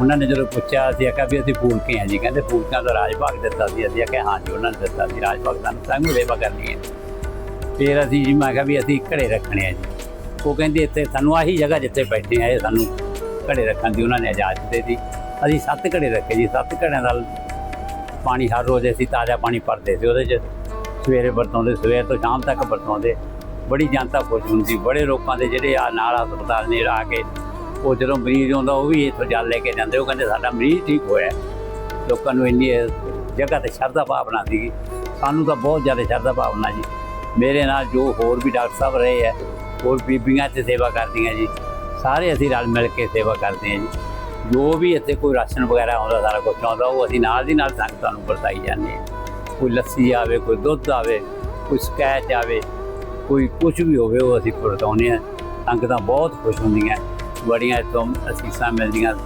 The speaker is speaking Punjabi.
ਉਹਨਾਂ ਨੇ ਜਦੋਂ ਪੁੱਛਿਆ, ਅਸੀਂ ਆਖਿਆ ਵੀ ਅਸੀਂ ਫੂਲਕੇ ਆ ਜੀ। ਕਹਿੰਦੇ ਫੂਲਕਿਆਂ ਦਾ ਰਾਜ ਭਾਗ ਦਿੱਤਾ ਸੀ। ਅਸੀਂ ਆਖਿਆ, ਹਾਂ ਜੀ, ਉਹਨਾਂ ਨੇ ਦਿੱਤਾ ਸੀ। ਰਾਜ ਭਾਗ ਸਾਨੂੰ ਸਾਨੂੰ ਸੇਵਾ ਕਰਨੀ ਹੈ। ਫਿਰ ਅਸੀਂ ਜੀ, ਮੈਂ ਕਿਹਾ ਵੀ ਅਸੀਂ ਘੜੇ ਰੱਖਣੇ ਆ ਜੀ। ਉਹ ਕਹਿੰਦੇ, ਇੱਥੇ ਸਾਨੂੰ ਆਹੀ ਜਗ੍ਹਾ ਜਿੱਥੇ ਬੈਠੇ ਆ, ਇਹ ਸਾਨੂੰ ਘੜੇ ਰੱਖਣ ਦੀ ਉਹਨਾਂ ਨੇ ਇਜਾਜ਼ਤ ਦੇ ਦਿੱਤੀ। ਅਸੀਂ ਸੱਤ ਘੜੇ ਰੱਖੇ ਜੀ। ਸੱਤ ਘੜਿਆਂ ਦਾ ਪਾਣੀ ਹਰ ਰੋਜ਼ ਅਸੀਂ ਤਾਜ਼ਾ ਪਾਣੀ ਭਰਦੇ ਸੀ। ਉਹਦੇ 'ਚ ਸਵੇਰੇ ਵਰਤੋਂਦੇ ਸਵੇਰ ਤੋਂ ਸ਼ਾਮ ਤੱਕ ਵਰਤੋਂਦੇ ਬੜੀ ਜਨਤਾ ਖੁਸ਼ ਹੁੰਦੀ। ਬੜੇ ਲੋਕਾਂ ਦੇ ਜਿਹੜੇ ਆ ਨਾਲ ਹਸਪਤਾਲ ਨੇੜੇ ਆ ਕੇ ਉਹ ਜਦੋਂ ਮਰੀਜ਼ ਆਉਂਦਾ, ਉਹ ਵੀ ਇੱਥੋਂ ਜਲ ਲੈ ਕੇ ਜਾਂਦੇ। ਉਹ ਕਹਿੰਦੇ, ਸਾਡਾ ਮਰੀਜ਼ ਠੀਕ ਹੋਇਆ ਲੋਕਾਂ ਨੂੰ ਇੰਨੀ ਜਗ੍ਹਾ ਤੇ ਸ਼ਰਧਾ ਭਾਵਨਾ ਸੀਗੀ। ਸਾਨੂੰ ਤਾਂ ਬਹੁਤ ਜ਼ਿਆਦਾ ਸ਼ਰਧਾ ਭਾਵਨਾ ਜੀ। ਮੇਰੇ ਨਾਲ ਜੋ ਹੋਰ ਵੀ ਡਾਕਟਰ ਸਾਹਿਬ ਰਹੇ ਹੈ, ਹੋਰ ਬੀਬੀਆਂ ਤੇ ਸੇਵਾ ਕਰਦੀਆਂ ਜੀ। ਸਾਰੇ ਅਸੀਂ ਰਲ ਮਿਲ ਕੇ ਸੇਵਾ ਕਰਦੇ ਹਾਂ ਜੀ। ਜੋ ਵੀ ਇੱਥੇ ਕੋਈ ਰਾਸ਼ਨ ਵਗੈਰਾ ਆਉਂਦਾ, ਸਾਰਾ ਕੁਝ ਆਉਂਦਾ, ਉਹ ਅਸੀਂ ਨਾਲ ਦੀ ਨਾਲ ਸੰਗਤਾਂ ਨੂੰ ਵਰਤਾਈ ਜਾਂਦੇ ਹਾਂ। ਕੋਈ ਲੱਸੀ ਆਵੇ, ਕੋਈ ਦੁੱਧ ਆਵੇ, ਕੋਈ ਸਕੈਚ ਆਵੇ, ਕੋਈ ਕੁਝ ਵੀ ਹੋਵੇ, ਉਹ ਅਸੀਂ ਵਰਤਾਉਂਦੇ ਹਾਂ। ਸੰਗਤਾਂ ਬਹੁਤ ਖੁਸ਼ ਹੁੰਦੀਆਂ। ਬੜੀਆਂ ਇੱਥੋਂ ਅਸੀਸਾਂ ਮਿਲਦੀਆਂ